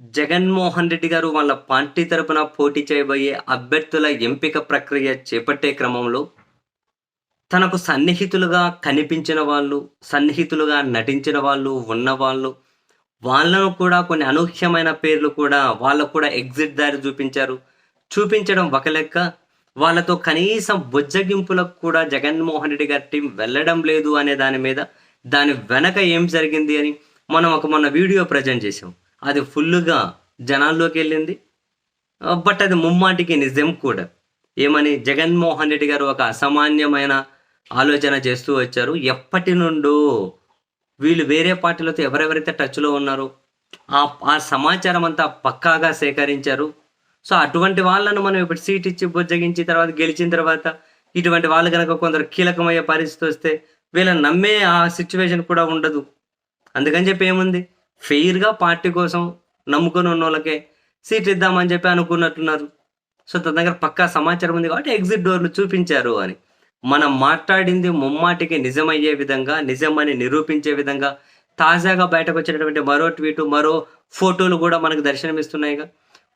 జగన్మోహన్ రెడ్డి గారు వాళ్ళ పార్టీ తరపున పోటీ చేయబోయే అభ్యర్థుల ఎంపిక ప్రక్రియ చేపట్టే క్రమంలో తనకు సన్నిహితులుగా కనిపించిన వాళ్ళు సన్నిహితులుగా నటించిన వాళ్ళు ఉన్నవాళ్ళు వాళ్ళను కూడా కొన్ని అనూహ్యమైన పేర్లు కూడా వాళ్ళకు కూడా ఎగ్జిట్ దారి చూపించారు. చూపించడం ఒక లెక్క. వాళ్ళతో కనీసం బుజ్జగింపులకు కూడా జగన్మోహన్ రెడ్డి గారి టీం వెళ్ళడం లేదు అనే దాని మీద దాని వెనక ఏం జరిగింది అని మనం ఒక మొన్న వీడియో ప్రజెంట్ చేసాం అది ఫుల్గా జనాల్లోకి వెళ్ళింది బట్ అది ముమ్మాటికి నిజం కూడా. ఏమని జగన్మోహన్ రెడ్డి గారు ఒక అసామాన్యమైన ఆలోచన చేస్తూ వచ్చారు. ఎప్పటి నుండో వీళ్ళు వేరే పార్టీలతో ఎవరెవరైతే టచ్లో ఉన్నారో ఆ ఆ సమాచారం అంతా పక్కాగా సేకరించారు. సో అటువంటి వాళ్ళను మనం ఇప్పుడు సీట్ ఇచ్చి బుజ్జగించి తర్వాత గెలిచిన తర్వాత ఇటువంటి వాళ్ళు కనుక కొందరు కీలకమయ్యే పరిస్థితి వస్తే వీళ్ళని నమ్మే ఆ సిచ్యువేషన్ కూడా ఉండదు. అందుకని చెప్పి ఏముంది? ఫెయిర్గా పార్టీ కోసం నమ్ముకొని ఉన్న వాళ్ళకే సీట్ ఇద్దామని చెప్పి అనుకున్నట్టున్నారు. సో తన దగ్గర పక్కా సమాచారం ఉంది కాబట్టి ఎగ్జిట్ డోర్లు చూపించారు అని. మనం మాట్లాడింది ముమ్మాటికి నిజమయ్యే విధంగా నిజమని నిరూపించే విధంగా తాజాగా బయటకు వచ్చినటువంటి మరో ట్వీటు మరో ఫోటోలు కూడా మనకు దర్శనమిస్తున్నాయిగా.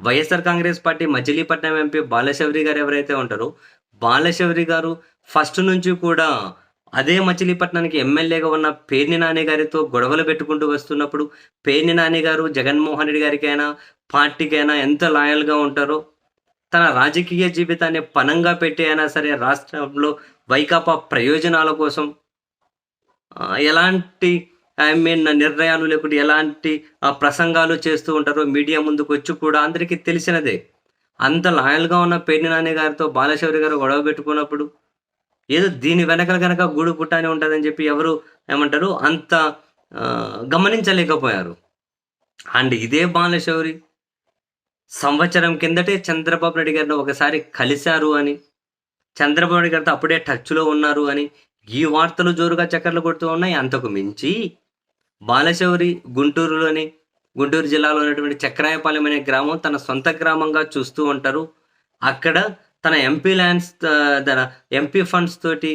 YSR Congress party Machilipatnam MP Balashowry గారు ఎవరైతే ఉంటారో బాలశౌరి గారు ఫస్ట్ నుంచి కూడా అదే మచిలీపట్నానికి ఎమ్మెల్యేగా ఉన్న పేర్ని నాని గారితో గొడవలు పెట్టుకుంటూ వస్తున్నప్పుడు పేర్ని నాని గారు జగన్మోహన్ రెడ్డి గారికైనా పార్టీకైనా ఎంత లాయల్గా ఉంటారో తన రాజకీయ జీవితాన్ని పనంగా పెట్టి అయినా సరే రాష్ట్రంలో వైకాపా ప్రయోజనాల కోసం ఎలాంటి ఐ మీన్ నిర్ణయాలు లేకుంటే ఎలాంటి ప్రసంగాలు చేస్తూ ఉంటారో మీడియా ముందుకు వచ్చి కూడా అందరికీ తెలిసినదే. అంత లాయల్గా ఉన్న పేర్ని నాని గారితో బాలశౌరి గారు గొడవ పెట్టుకున్నప్పుడు ఏదో దీని వెనకల కనుక గూడు పుట్టానే ఉంటుందని చెప్పి ఎవరు ఏమంటారు? అంత గమనించలేకపోయారు. అండ్ ఇదే బాలశౌరి. సంవత్సరం కిందటే చంద్రబాబు నాయుడు గారిని ఒకసారి కలిశారు అని చంద్రబాబు నాయుడు గారితో అప్పుడే టచ్లో ఉన్నారు అని ఈ వార్తలు జోరుగా చక్కర్లు కొడుతూ ఉన్నాయి. అంతకు మించి బాలశౌరి గుంటూరులోని గుంటూరు జిల్లాలో ఉన్నటువంటి చక్రాయపాలెం అనే గ్రామం తన సొంత గ్రామంగా చూస్తూ ఉంటారు. అక్కడ తన ఎంపీ ల్యాండ్స్ తన ఎంపీ ఫండ్స్ తోటి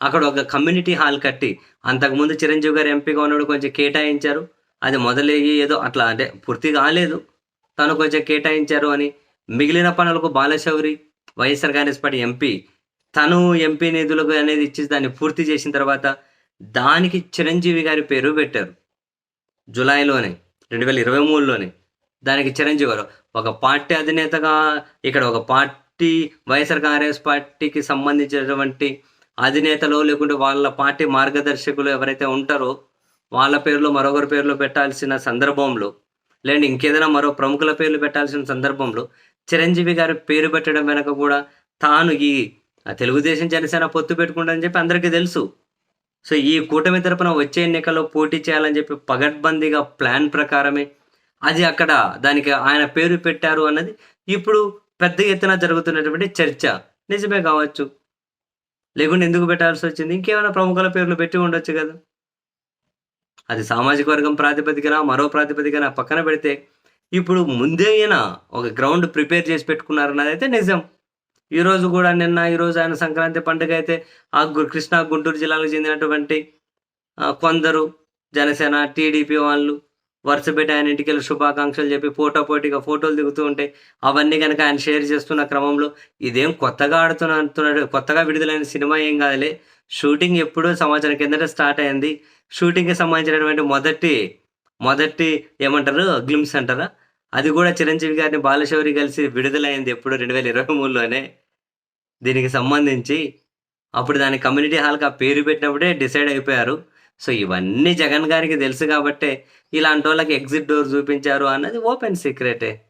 అక్కడ ఒక కమ్యూనిటీ హాల్ కట్టి అంతకుముందు చిరంజీవి గారు ఎంపీగా ఉన్నాడు కొంచెం కేటాయించారు. అది మొదలయ్యి ఏదో అట్లా అంటే పూర్తి కాలేదు. తను కొంచెం కేటాయించారు అని మిగిలిన పనులకు Balashowry YSR Congress party MP తను ఎంపీ నిధులకు అనేది ఇచ్చి దాన్ని పూర్తి చేసిన తర్వాత దానికి చిరంజీవి గారి పేరు పెట్టారు. జులైలోనే రెండు వేల ఇరవై మూడులోనే దానికి చిరంజీవి గారు ఒక పార్టీ అధినేతగా ఇక్కడ ఒక పార్టీ వైఎస్ఆర్ కాంగ్రెస్ పార్టీకి సంబంధించినటువంటి అధినేతలు లేకుంటే వాళ్ళ పార్టీ మార్గదర్శకులు ఎవరైతే ఉంటారో వాళ్ళ పేర్లు మరొకరి పేర్లు పెట్టాల్సిన సందర్భంలో లేదంటే ఇంకేదైనా మరో ప్రముఖుల పేర్లు పెట్టాల్సిన సందర్భంలో చిరంజీవి గారి పేరు పెట్టడం వెనక కూడా తాను ఈ ఆ తెలుగుదేశం జనసేన పొత్తు పెట్టుకుంటానని చెప్పి అందరికీ తెలుసు. సో ఈ కూటమి తరపున వచ్చే ఎన్నికల్లో పోటీ చేయాలని చెప్పి పగడ్బందీగా ప్లాన్ ప్రకారమే అది అక్కడ దానికి ఆయన పేరు పెట్టారు అన్నది ఇప్పుడు పెద్ద ఎత్తున జరుగుతున్నటువంటి చర్చ. నిజమే కావచ్చు. లేకుంటే ఎందుకు పెట్టాల్సి వచ్చింది? ఇంకేమైనా ప్రముఖుల పేర్లు పెట్టి ఉండొచ్చు కదా. అది సామాజిక వర్గం ప్రాతిపదికన మరో ప్రాతిపదికన పక్కన పెడితే ఇప్పుడు ముందే అయినా ఒక గ్రౌండ్ ప్రిపేర్ చేసి పెట్టుకున్నారన్నది అయితే నిజం. ఈరోజు కూడా నిన్న ఈరోజు ఆయన సంక్రాంతి పండుగ అయితే ఆ కృష్ణా గుంటూరు జిల్లాలకు చెందినటువంటి కొందరు జనసేన టీడీపీ వాళ్ళు వరుసపెట్టి ఆయన ఇంటికి వెళ్ళి శుభాకాంక్షలు చెప్పి ఫోటో పోటీగా ఫోటోలు దిగుతూ ఉంటే అవన్నీ కనుక ఆయన షేర్ చేస్తున్న క్రమంలో ఇదేం కొత్తగా ఆడుతున్న అంటున్నాడు కొత్తగా విడుదలైన సినిమా ఏం కాదులే. షూటింగ్ ఎప్పుడూ సంవత్సరం కిందట స్టార్ట్ అయింది. షూటింగ్కి సంబంధించినటువంటి మొదటి మొదటి ఏమంటారు గ్లిమ్స్ అంటారా? అది కూడా చిరంజీవి గారిని బాలశౌరి కలిసి విడుదలైంది ఎప్పుడు రెండు వేల ఇరవై మూడులోనే. దీనికి సంబంధించి అప్పుడు దాని కమ్యూనిటీ హాల్కి ఆ పేరు పెట్టినప్పుడే డిసైడ్ అయిపోయారు. సో ఇవన్నీ జగన్ గారికి తెలుసు కాబట్టే ఇలాంటి వాళ్ళకి ఎగ్జిట్ డోర్ చూపించారు అన్నది ఓపెన్ సీక్రెటే.